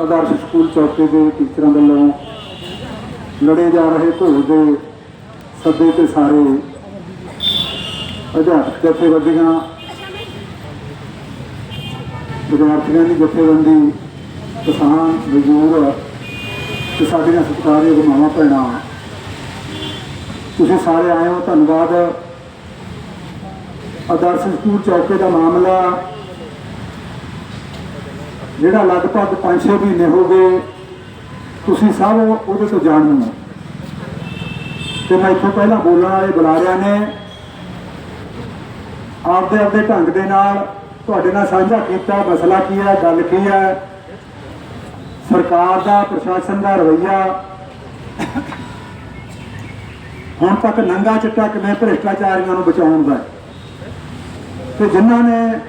ਆਦਰਸ਼ school ਚੌਕੇ ਦੇ ਟੀਚਰਾਂ ਵੱਲੋਂ ਲੜੇ ਜਾ ਰਹੇ ਘੋਲ ਦੇ ਸੱਦੇ ਤੇ ਸਾਰੇ ਅਧਿਆਪਕ ਜਥੇਬੰਦੀਆਂ, ਵਿਦਿਆਰਥੀਆਂ ਦੀ ਜਥੇਬੰਦੀ ਕਿਸਾਨ ਮਜ਼ਦੂਰ ਤੇ ਸਾਡੀਆਂ ਸਤਿਕਾਰਯੋਗ ਮਾਵਾਂ ਭੈਣਾਂ, ਤੁਸੀਂ ਸਾਰੇ ਆਏ ਹੋ, ਧੰਨਵਾਦ। ਆਦਰਸ਼ ਸਕੂਲ ਚੌਕੇ ਦਾ ਮਾਮਲਾ ਜਿਹੜਾ ਲਗਭਗ 5-6 ਮਹੀਨੇ ਹੋ ਗਏ, ਤੁਸੀਂ ਸਭ ਉਹਦੇ ਤੋਂ ਜਾਣੂ ਹੋ। ਤੇ ਮੈਂ ਇੱਥੋਂ ਪਹਿਲਾਂ ਬੋਲਣ ਵਾਲੇ ਬੁਲਾਰਿਆਂ ਨੇ ਆਪਦੇ ਆਪਦੇ ਢੰਗ ਦੇ ਨਾਲ ਤੁਹਾਡੇ ਨਾਲ ਸਾਂਝਾ ਕੀਤਾ, ਮਸਲਾ ਕੀ ਹੈ, ਗੱਲ ਕੀ ਹੈ। ਸਰਕਾਰ ਦਾ, ਪ੍ਰਸ਼ਾਸਨ ਦਾ ਰਵੱਈਆ। ਹੁਣ ਤੱਕ ਨੰਗਾ ਚਿੱਟਾ ਕਿਵੇਂ ਭ੍ਰਿਸ਼ਟਾਚਾਰੀਆਂ ਨੂੰ ਬਚਾਉਣ ਦਾ ਹੈ। ਤੇ ਜਿਨ੍ਹਾਂ ਨੇ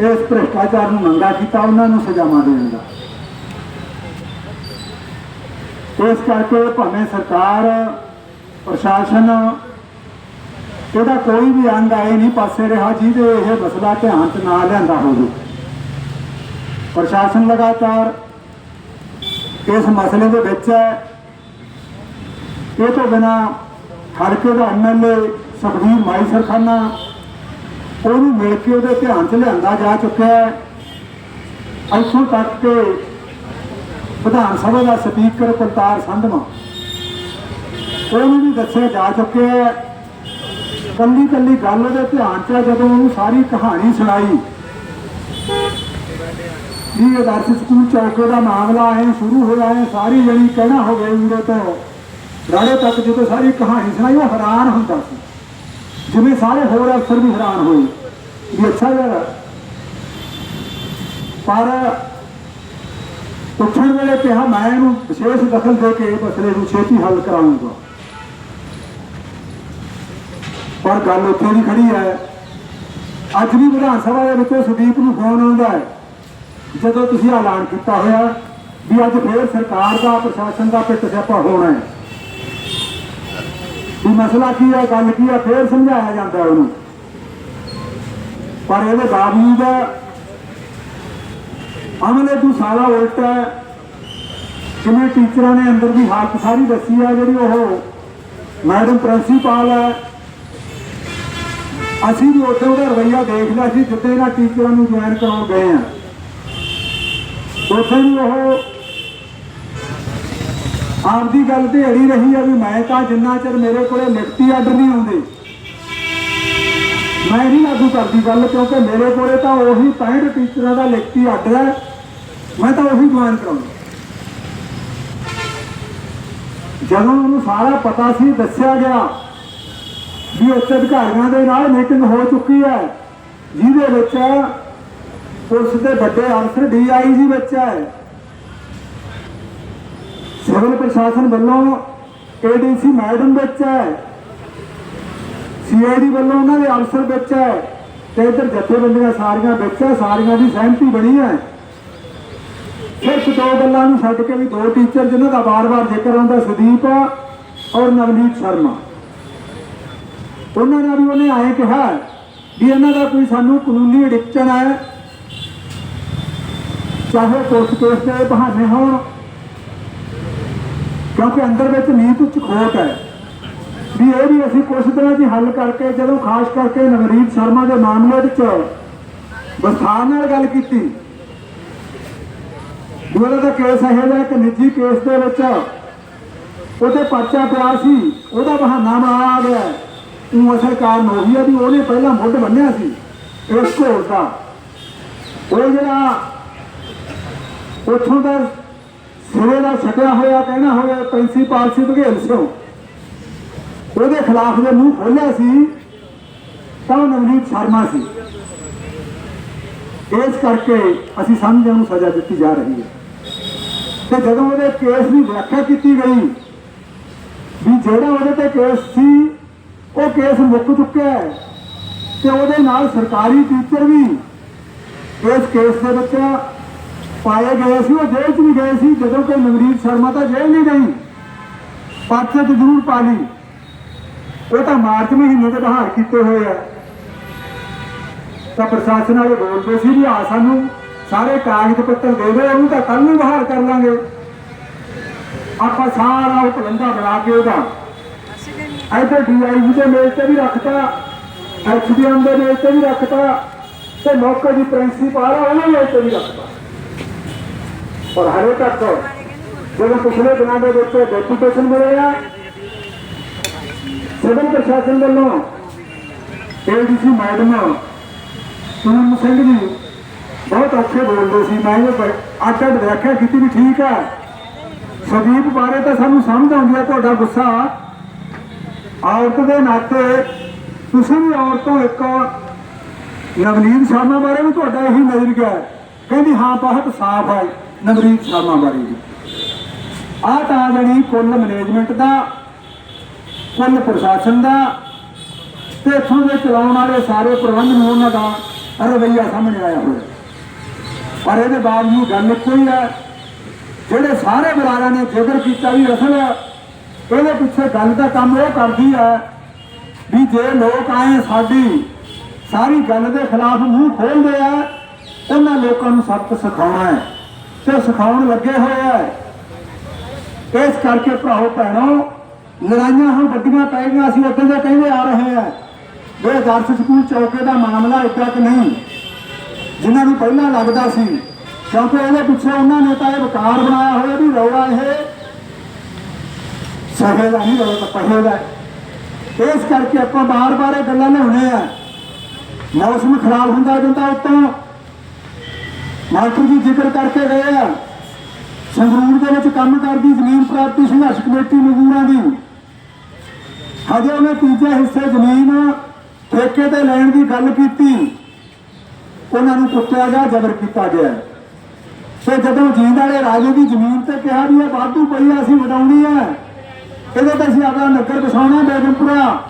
ਇਸ ਭ੍ਰਿਸ਼ਟਾਚਾਰ ਨੂੰ ਮੰਗਾ ਕੀਤਾ, ਉਹਨਾਂ ਨੂੰ ਸਜ਼ਾਵਾਂ ਦੇਣ ਦਾ। ਇਸ ਕਰਕੇ ਭਾਵੇਂ ਸਰਕਾਰ, ਪ੍ਰਸ਼ਾਸਨ, ਇਹਦਾ ਕੋਈ ਵੀ ਅੰਗ ਆਏ ਨਹੀਂ ਪਾਸੇ ਰਿਹਾ, ਜਿਹਦੇ ਇਹ ਮਸਲਾ ਧਿਆਨ ਚ ਨਾ ਲਿਆਂਦਾ ਹੋਵੇ। ਪ੍ਰਸ਼ਾਸਨ ਲਗਾਤਾਰ ਇਸ ਮਸਲੇ ਦੇ ਵਿੱਚ ਹੈ। ਇਹ ਤੋਂ ਬਿਨਾ ਹਲਕੇ ਦਾ ਐਮਐਲਏ ਸੁਖਬੀਰ ਮਾਈ ਸਰਖਾਨਾ ਉਹਨੂੰ ਮਿਲ ਕੇ ਉਹਦੇ ਧਿਆਨ 'ਚ ਲਿਆਂਦਾ ਜਾ ਚੁੱਕਿਆ ਹੈ। ਇੱਥੋਂ ਤੱਕ ਕਿ ਵਿਧਾਨ ਸਭਾ ਦਾ ਸਪੀਕਰ ਕੁਲਤਾਰ ਸੰਧਵਾ, ਉਹਨੂੰ ਵੀ ਦੱਸਿਆ ਜਾ ਚੁੱਕਿਆ ਹੈ। ਕੱਲੀ ਕੱਲੀ ਗੱਲ ਉਹਦੇ ਧਿਆਨ 'ਚ ਜਦੋਂ ਉਹਨੂੰ ਸਾਰੀ ਕਹਾਣੀ ਸੁਣਾਈ। ਵੀ ਆਦਰਸ਼ ਸਕੂਲ ਚੌਕੇ ਦਾ ਮਾਮਲਾ ਹੈ, ਸ਼ੁਰੂ ਹੋਇਆ ਹੈ, ਸਾਰੀ ਜਣੀ ਕਹਿਣਾ ਹੋ ਗਈ ਉਹਦੇ ਤੋਂ। ਰਾੜੇ ਤੱਕ ਜਦੋਂ ਸਾਰੀ ਕਹਾਣੀ ਸੁਣਾਈ, ਉਹ ਹੈਰਾਨ ਹੁੰਦਾ ਸੀ। ਜਿਵੇਂ ਸਾਰੇ ਹੋਰ ਅਫਸਰ ਵੀ ਹੈਰਾਨ ਹੋਏ ਵੀ ਅੱਛਾ ਯਾਰ ਪਰ ਉੱਠਣ ਵੇਲੇ ਕਿਹਾ ਮੈਂ ਇਹਨੂੰ ਵਿਸ਼ੇਸ਼ ਦਖਲ ਦੇ ਕੇ ਮਸਲੇ ਨੂੰ ਛੇਤੀ ਹੱਲ ਕਰਾਉਂਗਾ ਪਰ ਗੱਲ ਉੱਥੇ ਵੀ ਖੜੀ ਹੈ। ਅੱਜ ਵੀ ਵਿਧਾਨ ਸਭਾ ਦੇ ਵਿੱਚੋਂ ਸੁਦੀਪ ਨੂੰ ਫੋਨ ਆਉਂਦਾ ਹੈ। ਜਦੋਂ ਤੁਸੀਂ ਐਲਾਨ ਕੀਤਾ ਹੋਇਆ ਵੀ ਅੱਜ ਫੇਰ ਸਰਕਾਰ ਦਾ, ਪ੍ਰਸ਼ਾਸਨ ਦਾ ਪਿੱਟ ਸਿਆਪਾ ਹੋਣਾ ਹੈ। ਵੀ ਮਸਲਾ ਕੀ ਹੈ ਗੱਲ ਕੀ ਹੈ ਫੇਰ ਸਮਝਾਇਆ ਜਾਂਦਾ ਉਹਨੂੰ। ਪਰ ਇਹਦੇ ਬਾਵਜੂਦ ਅਮਲੇ ਤੂੰ ਸਾਰਾ ਉਲਟਾ ਹੈ। ਜਿਵੇਂ ਟੀਚਰਾਂ ਨੇ ਅੰਦਰ ਦੀ ਹਾਲਤ ਸਾਰੀ ਦੱਸੀ ਆ, ਜਿਹੜੀ ਉਹ ਮੈਡਮ ਪ੍ਰਿੰਸੀਪਲ ਹੈ। ਅਸੀਂ ਵੀ ਉੱਥੇ ਉਹਦਾ ਰਵਈਆ ਦੇਖ ਲਿਆ ਸੀ, ਜਿੱਥੇ ਇਹਨਾਂ ਟੀਚਰਾਂ ਨੂੰ ਜੁਆਇਨ ਕਰਾਉਣ ਗਏ ਆ। ਉੱਥੇ ਵੀ ਉਹ ਆਪਦੀ ਗੱਲ ਤੇ ਅੜੀ ਰਹੀ ਆ ਵੀ ਮੈਂ ਤਾਂ ਜਿੰਨਾ ਚਿਰ ਮੇਰੇ ਕੋਲੇ ਲਿਖਤੀ ਆਰਡਰ ਨਹੀਂ ਆਉਂਦੇ। ਮੈਂ ਨਹੀਂ ਲਾਗੂ ਕਰਦੀ ਗੱਲ ਕਿਉਂਕਿ ਮੇਰੇ ਕੋਲੇ ਤਾਂ ਉਹੀ 65 ਟੀਚਰਾਂ ਦਾ ਲਿਖਤੀ ਆਰਡਰ ਹੈ। ਮੈਂ ਤਾਂ ਉਹੀ ਜੁਆਇਨ ਕਰਾਉਂਦਾ। ਜਦੋਂ ਉਹਨੂੰ ਸਾਰਾ ਪਤਾ ਸੀ, ਦੱਸਿਆ ਗਿਆ ਵੀ ਉੱਚ ਅਧਿਕਾਰੀਆਂ ਦੇ ਨਾਲ ਮੀਟਿੰਗ ਹੋ ਚੁੱਕੀ ਹੈ, ਜਿਹਦੇ ਵਿੱਚ ਪੁਲਿਸ ਦੇ ਵੱਡੇ ਅਫਸਰ ਡੀਆਈਜੀ ਵਿੱਚ ਹੈ। ਸਿਵਲ ਪ੍ਰਸ਼ਾਸਨ ਵੱਲੋਂ ਏਡੀਸੀ ਮੈਡਮ ਵਿੱਚ ਹੈ। ਸੀਆਈਡੀ ਵੱਲੋਂ ਉਹਨਾਂ ਦੇ ਅਫਸਰ ਵਿੱਚ ਹੈ ਤੇ ਇਧਰ ਜਥੇਬੰਦੀਆਂ ਸਾਰੀਆਂ ਵਿੱਚ ਹੈ, ਸਾਰੀਆਂ ਦੀ ਸਹਿਮਤੀ ਬਣੀ ਹੈ। ਸਿਰਫ ਦੋ ਗੱਲਾਂ ਨੂੰ ਛੱਡ ਕੇ ਵੀ ਦੋ ਟੀਚਰ ਜਿਨ੍ਹਾਂ ਦਾ ਬਾਰ-ਬਾਰ ਜ਼ਿਕਰ ਆਉਂਦਾ, ਸੁਦੀਪ ਔਰ ਨਵਨੀਤ ਸ਼ਰਮਾ। ਉਹਨਾਂ ਨੇ ਵੀ ਉਹਨੇ ਆਏ ਕਿਹਾ ਵੀ ਇਹਨਾਂ ਦਾ ਕੋਈ ਸਾਨੂੰ ਕਾਨੂੰਨੀ ਅਡਿਕਸ਼ਨ ਹੈ। ਚਾਹੇ ਕੋਰਟ ਕੇਸ ਦੇ ਬਹਾਨੇ ਹੋਣ ਕਿਉਂਕਿ ਅੰਦਰ ਵਿੱਚ ਨੀਤ ਚ ਖੋਟ ਹੈ। ਵੀ ਇਹ ਵੀ ਅਸੀਂ ਕੁਝ ਤਰ੍ਹਾਂ ਦੀ ਹੱਲ ਕਰਕੇ ਜਦੋਂ ਖਾਸ ਕਰਕੇ ਨਵਰੀਤ ਸ਼ਰਮਾ ਦੇ ਮਾਮਲੇ ਵਿੱਚ ਵਿਸਥਾਰ ਨਾਲ ਗੱਲ ਕੀਤੀ ਉਹਦਾ ਦਾ ਕੇਸ ਹੈ ਜਿਹੜਾ ਇੱਕ ਨਿੱਜੀ ਕੇਸ ਦੇ ਵਿੱਚ ਉਹਦੇ ਪਰਚਾ ਪਿਆ ਸੀ, ਉਹਦਾ ਬਹਾਨਾ ਮਾਰ ਆ ਗਿਆ। ਉਹ ਅਸਲ ਕਾਰਨ ਉਹੀ ਆ ਵੀ ਉਹਨੇ ਪਹਿਲਾਂ ਮੁੱਢ ਬੰਨਿਆ ਸੀ ਇਸ ਕੋਲ ਦਾ। ਉਹ ਜਿਹੜਾ ਉੱਥੋਂ ਦਾ ਸਿਰੇ ਦਾ ਛਟਿਆ ਹੋਇਆ, ਕਹਿਣਾ ਹੋਇਆ ਪ੍ਰਿੰਸੀਪਲ ਸੀ ਬਘੇਲ ਸਿੰਘ। ਉਹਦੇ ਖਿਲਾਫ ਜੇ ਮੂੰਹ ਖੋਲਿਆ ਸੀ, ਤਾਂ ਉਹ ਨਵਨੀਤ ਸ਼ਰਮਾ ਸੀ। ਇਸ ਕਰਕੇ ਅਸੀਂ ਸਮਝਣ ਨੂੰ ਸਜ਼ਾ ਦਿੱਤੀ ਜਾ ਰਹੀ ਹੈ। ਤੇ ਜਦੋਂ ਉਹਦੇ ਕੇਸ ਦੀ ਵਿਆਖਿਆ ਕੀਤੀ ਗਈ, ਵੀ ਜਿਹੜਾ ਉਹਦੇ ਤੇ ਕੇਸ ਸੀ, ਉਹ ਕੇਸ ਮੁੱਕ ਚੁੱਕਿਆ ਹੈ। ਤੇ ਉਹਦੇ ਨਾਲ ਸਰਕਾਰੀ ਟੀਚਰ ਵੀ ਇਸ ਕੇਸ ਦੇ ਵਿੱਚ ਪਾਏ ਗਏ ਸੀ, ਉਹ ਜੇਲ੍ਹ 'ਚ ਵੀ ਗਏ ਸੀ, ਜਦੋਂ ਕੋਈ ਨਵਰੀਤ ਸ਼ਰਮਾ ਤਾਂ ਜੇਲ੍ਹ ਨਹੀਂ ਗਈ। ਪਰਚੇ ਤੇ ਜ਼ਰੂਰ ਪਾ ਲਈ। ਉਹ ਤਾਂ ਮਾਰਚ ਮਹੀਨੇ ਦੇ ਬਹਾਰ ਕੀਤੇ ਹੋਏ ਆ। ਤਾਂ ਪ੍ਰਸ਼ਾਸਨ ਵਾਲੇ ਬੋਲਦੇ ਸੀ ਵੀ ਆ ਸਾਨੂੰ ਸਾਰੇ ਕਾਗਜ਼ ਪੱਤਰ ਦੇ ਦਿਓ, ਉਹਨੂੰ ਤਾਂ ਕੱਲ ਨੂੰ ਬਹਾਲ ਕਰ ਲਾਂਗੇ। ਆਪਾਂ ਸਾਰਾ ਉਹ ਪਲੰਦਾ ਬਣਾ ਕੇ ਉਹਦਾ। ਇੱਥੇ ਡੀਆਈਜੀ ਦੇ ਮੇਲ ਤੇ ਵੀ ਰੱਖਤਾ ਐਚਡੀਐਮ ਦੇ ਮੇਲ ਤੇ ਵੀ ਰੱਖਤਾ, ਤੇ ਮੌਕੇ ਦੀ ਪ੍ਰਿੰਸੀਪਲ ਆ ਉਹਨਾਂ ਮੇਲ ਤੇ ਵੀ ਰੱਖਤਾ। ਔਰ ਹਰੇ ਤੱਕ ਜਦੋਂ ਪਿਛਲੇ ਦਿਨਾਂ ਦੇ ਵਿੱਚ ਡੈਪੂਟੇਸ਼ਨ ਮਿਲੇ ਆ ਸਿਵਲ ਪ੍ਰਸ਼ਾਸਨ ਵੱਲੋਂ ਏਡੀਸੀ ਮੈਡਮ ਸੁਮਨ ਸਿੰਘ ਜੀ ਬਹੁਤ ਅੱਛੇ ਬੋਲਦੇ ਸੀ ਮੈਂ ਇਹ ਅੱਡ ਅੱਡ ਵਿਆਖਿਆ ਕੀਤੀ ਵੀ ਠੀਕ ਆ ਸੰਦੀਪ ਬਾਰੇ ਤਾਂ ਸਾਨੂੰ ਸਮਝ ਆਉਂਦੀ ਆ ਤੁਹਾਡਾ ਗੁੱਸਾ ਔਰਤ ਦੇ ਨਾਤੇ ਤੁਸੀਂ ਵੀ ਔਰਤੋਂ ਇੱਕ ਨਵਨੀਤ ਸ਼ਰਮਾ ਬਾਰੇ ਵੀ ਤੁਹਾਡਾ ਇਹੀ ਨਜ਼ਰੀਆ ਹੈ ਕਹਿੰਦੀ ਹਾਂ ਬਹੁਤ ਸਾਫ਼ ਹੈ ਨਵਰੀਤ ਸ਼ਰਮਾ ਬਾਰੇ ਵੀ ਆਹ ਤਾਂ ਜਿਹੜੀ ਕੁੱਲ ਮੈਨੇਜਮੈਂਟ ਦਾ, ਕੁੱਲ ਪ੍ਰਸ਼ਾਸਨ ਦਾ, ਤੇ ਇੱਥੋਂ ਦੇ ਚਲਾਉਣ ਵਾਲੇ ਸਾਰੇ ਪ੍ਰਬੰਧ ਨੂੰ ਉਹਨਾਂ ਦਾ ਰਵੱਈਆ ਸਾਹਮਣੇ ਆਇਆ ਹੋਇਆ। ਪਰ ਇਹਦੇ ਬਾਵਜੂਦ ਗੱਲ ਕੋਈ ਹੈ ਜਿਹੜੇ ਸਾਰੇ ਬੁਲਾਰਿਆਂ ਨੇ ਜ਼ਿਕਰ ਕੀਤਾ ਵੀ ਅਸਲ ਇਹਦੇ ਪਿੱਛੇ ਗੱਲ ਦਾ ਕੰਮ ਉਹ ਕਰਦੀ ਹੈ ਵੀ ਜੇ ਲੋਕ ਆਏ ਸਾਡੀ, ਸਾਰੀ ਗੱਲ ਦੇ ਖਿਲਾਫ ਮੂੰਹ ਖੋਲਦੇ ਆ, ਉਹਨਾਂ ਲੋਕਾਂ ਨੂੰ ਸਬਕ ਸਿਖਾਉਣਾ ਹੈ। ਤੇ ਸਿਖਾਉਣ ਲੱਗੇ ਹੋਏ ਆ। ਇਸ ਕਰਕੇ ਭਰਾਓ, ਭੈਣੋ, ਲੜਾਈਆਂ ਹੁਣ ਵੱਡੀਆਂ ਪੈ ਗਈਆਂ, ਅਸੀਂ ਉੱਥੇ ਦੇ ਕਹਿੰਦੇ ਆ ਰਹੇ ਆ। ਇਹ ਆਦਰਸ਼ ਸਕੂਲ ਚੌਕੇ ਦਾ ਮਾਮਲਾ ਇੱਦਾਂ ਕਿ ਨਹੀਂ। ਜਿਨ੍ਹਾਂ ਨੂੰ ਪਹਿਲਾਂ ਲੱਗਦਾ ਸੀ, ਕਿਉਂਕਿ ਇਹਦੇ ਪਿੱਛੇ ਉਹਨਾਂ ਨੇ ਤਾਂ ਇਹ ਵਕਾਰ ਬਣਾਇਆ ਹੋਇਆ ਵੀ ਰੌਲਾ ਇਹ ਸਹੇ ਦਾ ਨਹੀਂ ਰੌਲਾ ਪਹੇ ਦਾ। ਇਸ ਕਰਕੇ ਆਪਾਂ ਬਾਰ-ਬਾਰ ਇਹ ਗੱਲਾਂ ਲਿਆਉਣੇ ਆ। ਮੌਸਮ ਖਰਾਬ ਹੁੰਦਾ ਜਾਂਦਾ ਉਤੋਂ। ਮਾਸਟਰ ਜੀ ਜ਼ਿਕਰ ਕਰਕੇ ਗਏ ਆ। ਸੰਗਰੂਰ ਦੇ ਵਿੱਚ ਕੰਮ ਕਰਦੀ ਜ਼ਮੀਨ ਪ੍ਰਾਪਤੀ ਸੰਘਰਸ਼ ਕਮੇਟੀ ਮਜ਼ਦੂਰਾਂ ਦੀ। ਹਜੇ ਉਹਨੇ ਤੀਜੇ ਹਿੱਸੇ ਜ਼ਮੀਨ ਠੇਕੇ ਤੇ ਲੈਣ ਦੀ ਗੱਲ ਕੀਤੀ। ਉਹਨਾਂ ਨੂੰ ਕੁੱਟਿਆ ਗਿਆ ਜ਼ਬਰ ਕੀਤਾ ਗਿਆ। ਤੇ ਜਦੋਂ ਜੀਂਦ ਵਾਲੇ ਰਾਜੇ ਦੀ ਜ਼ਮੀਨ ਤੇ ਕਿਹਾ ਵੀ ਇਹ ਵਾਧੂ ਪਈ ਆ ਅਸੀਂ ਵਡਾਉਣੀ ਹੈ ਇਹਦੇ ਤੇ ਅਸੀਂ ਆਪਣਾ ਨਗਰ ਵਸਾਉਣਾ ਬੇਗਮਪੁਰਾ।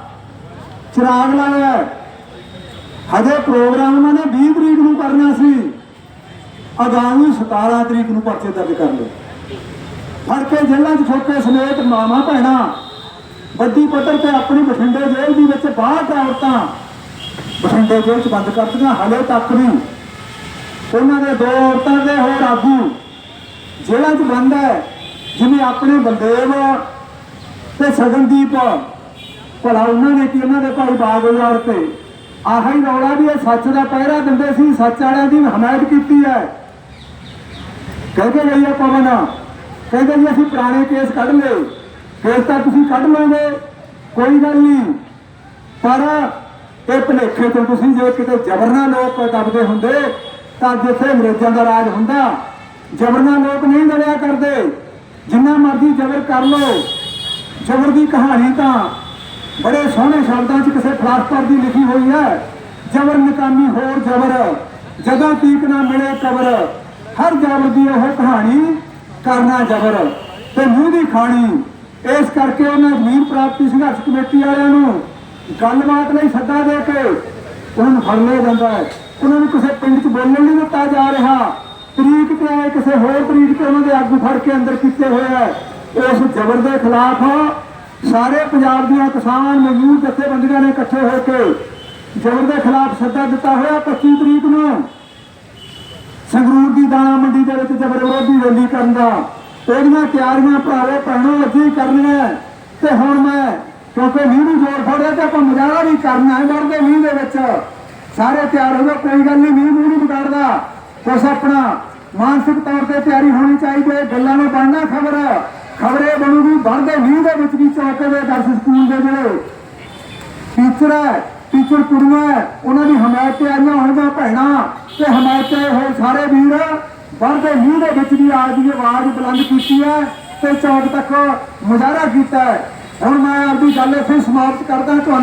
ਚਿਰਾਗ ਲਾਇਆ। ਹਜੇ ਪ੍ਰੋਗਰਾਮ ਉਹਨਾਂ ਨੇ 20 ਤਰੀਕ ਨੂੰ ਕਰਨਾ ਸੀ। ਆਗਾਮੀ 17 ਤਰੀਕ ਨੂੰ ਪਰਚੇ ਦਰਜ ਕਰ ਲਏ ਫੜ ਕੇ ਜੇਲ੍ਹਾਂ 'ਚ ਫੋਕੇ ਸਮੇਤ ਮਾਮਾ ਭੈਣਾ। ਵੱਡੀ ਪੱਧਰ ਤੇ ਆਪਣੀ ਬਠਿੰਡੇ ਜੇਲ੍ਹ ਦੇ ਵਿੱਚ ਬਾਹਰ ਦਾ ਔਰਤਾਂ। ਬਠਿੰਡੇ ਜੇਲ੍ਹ 'ਚ ਬੰਦ ਕਰਤੀਆਂ ਦਿੱਤੀਆਂ ਹਾਲੇ ਤੱਕ ਵੀ ਉਹਨਾਂ ਦੇ ਦੋ ਔਰਤਾਂ ਦੇ ਹੋਰ ਆਗੂ। ਜੇਲ੍ਹਾਂ 'ਚ ਬੰਦ ਹੈ, ਜਿਵੇਂ ਆਪਣੇ ਬਲਦੇਵ ਤੇ ਸਗਨਦੀਪ। ਭਲਾ ਉਹਨਾਂ ਨੇ ਕੀ ਉਹਨਾਂ ਦੇ ਭਾਈ ਬਾਗਵਾਰ ਤੇ। ਆਹੀ ਰੌਲਾ ਵੀ ਇਹ ਸੱਚ ਦਾ ਪਹਿਰਾ ਦਿੰਦੇ ਸੀ, ਸੱਚ ਵਾਲਿਆਂ ਦੀ ਹਮਾਇਤ ਕੀਤੀ ਹੈ। ਕਹਿ ਕੇ ਗਈ ਹੈ ਪਵਨ, ਕਹਿੰਦੇ ਜੀ ਅਸੀਂ ਪੁਰਾਣੇ ਕੇਸ ਕੱਢ ਲਏ, ਕੇਸ ਤਾਂ ਤੁਸੀਂ ਕੱਢ ਲਓਗੇ, ਕੋਈ ਗੱਲ ਨਹੀਂ। ਪਰ ਇਹ ਭਲੇਖੇ ਤੋਂ ਤੁਸੀਂ ਜੇ ਕਿਤੇ ਜਬਰਨਾ ਲੋਕ ਦਬਦੇ ਹੁੰਦੇ, ਤਾਂ ਜਿੱਥੇ ਅੰਗਰੇਜ਼ਾਂ ਦਾ ਰਾਜ ਹੁੰਦਾ, ਜਬਰਨਾ ਲੋਕ ਨਹੀਂ ਦਰਿਆ ਕਰਦੇ। ਜਿੰਨਾ ਮਰਜ਼ੀ ਜਬਰ ਕਰ ਲੋ ਜਬਰ ਦੀ ਕਹਾਣੀ ਤਾਂ ਬੜੇ ਸੋਹਣੇ ਸ਼ਬਦਾਂ 'ਚ ਕਿਸੇ ਫਲਸਫਰ ਦੀ ਲਿਖੀ ਹੋਈ ਹੈ। ਜਬਰ ਨਕਾਮੀ ਹੋਰ ਜਬਰ, ਜਦੋਂ ਤੀਕ ਨਾ ਮਿਲੇ ਕਬਰ। ਹਰ ਜਬਰ ਦੀ ਉਹ ਕਹਾਣੀ ਕਰਨਾ ਜਬਰ ਤੇ ਮੂੰਹ ਦੀ ਖਾਣੀ। ਇਸ ਕਰਕੇ ਉਹਨਾਂ ਜ਼ਮੀਨ ਪ੍ਰਾਪਤੀ ਸੰਘਰਸ਼ ਕਮੇਟੀ ਵਾਲਿਆਂ ਨੂੰ ਗੱਲਬਾਤ ਲਈ ਸੱਦਾ ਦੇ ਕੇ ਉਹਨਾਂ ਨੂੰ ਫੜ ਲਿਆ ਜਾਂਦਾ ਹੈ। ਉਹਨਾਂ ਨੂੰ ਕਿਸੇ ਪਿੰਡ 'ਚ ਬੋਲਣ ਨਹੀਂ ਦਿੱਤਾ ਜਾ ਰਿਹਾ। ਤਰੀਕ ਤੇ ਆਏ ਕਿਸੇ ਹੋਰ ਤਰੀਕ ਤੇ ਉਹਨਾਂ ਦੇ ਆਗੂ ਫੜ ਕੇ ਅੰਦਰ ਕੀਤੇ ਹੋਏ ਹੈ। ਉਸ ਜ਼ਬਰ ਦੇ ਖਿਲਾਫ ਸਾਰੇ ਪੰਜਾਬ ਦੀਆਂ ਕਿਸਾਨ ਮਜ਼ਦੂਰ ਜਥੇਬੰਦੀਆਂ ਨੇ ਇਕੱਠੇ ਹੋ ਕੇ ਜ਼ਬਰ ਦੇ ਖਿਲਾਫ ਸੱਦਾ ਦਿੱਤਾ ਹੋਇਆ 25 ਤਰੀਕ ਨੂੰ। ਸੰਗਰੂਰ ਦਾਣਾ ਮੰਡੀ ਦੇ ਵਿੱਚ ਜ਼ਬਰ ਵਿਰੋਧੀ ਰੈਲੀ ਕਰਨ ਦਾ। ਉਹਦੀਆਂ ਤਿਆਰੀਆਂ ਭਰਾਵੇ, ਭੈਣੋ ਅੱਜ ਕਰਨੀਆਂ ਤੇ ਹੁਣ ਮੈਂ, ਕਿਉਂਕਿ ਮੀਂਹ ਨੂੰ ਜੋਰ ਫੜਿਆ ਤੇ ਆਪਾਂ ਮੁਜ਼ਾਹਰਾ ਵੀ ਕਰਨਾ ਹੈ ਵਰਦੇ ਮੀਂਹ ਦੇ ਵਿੱਚ। ਸਾਰੇ ਤਿਆਰ ਹੋ ਗਏ ਕੋਈ ਗੱਲ ਨਹੀਂ, ਮੀਂਹ ਨਹੀਂ ਵਿਗਾੜਦਾ। ਕੁਛ ਆਪਣਾ ਮਾਨਸਿਕ ਤੌਰ ਤੇ ਤਿਆਰੀ ਹੋਣੀ ਚਾਹੀਦੀ ਹੈ, ਗੱਲਾਂ ਨੂੰ ਬਣਨਾ ਖਬਰ ਖਬਰੇ ਬਣੂਗੀ, ਬਣਦੇ ਮੀਂਹ ਦੇ ਵਿੱਚ ਵੀ ਚੌਕੇ ਦੇ ਦਰਸ ਸਕੂਲ ਦੇ ਜਿਹੜੇ ਟੀਚਰ ਹੈ, ਟੀਚਰ ਕੁੜੀਆਂ ਉਹਨਾਂ ਦੀ ਹਮਾਇਤ ਤੇ ਆਈਆਂ ਹੋਈਆਂ ਭੈਣਾਂ ਤੇ ਹਮਾਇਤ ਤੇ ਹੋਏ ਸਾਰੇ ਵੀਰ ਦੀ ਆਵਾਜ਼ ਬੁਲੰਦ ਕੀਤੀ ਹੈ ਤੇ ਚੌਕ ਤੱਕ ਮੁਜ਼ਾਹਰਾ ਕੀਤਾ ਹੈ। ਹੁਣ ਮੈਂ ਆਪਦੀ ਗੱਲ ਇੱਥੇ ਸਮਾਪਤ ਕਰਦਾ ਤੁਹਾਨੂੰ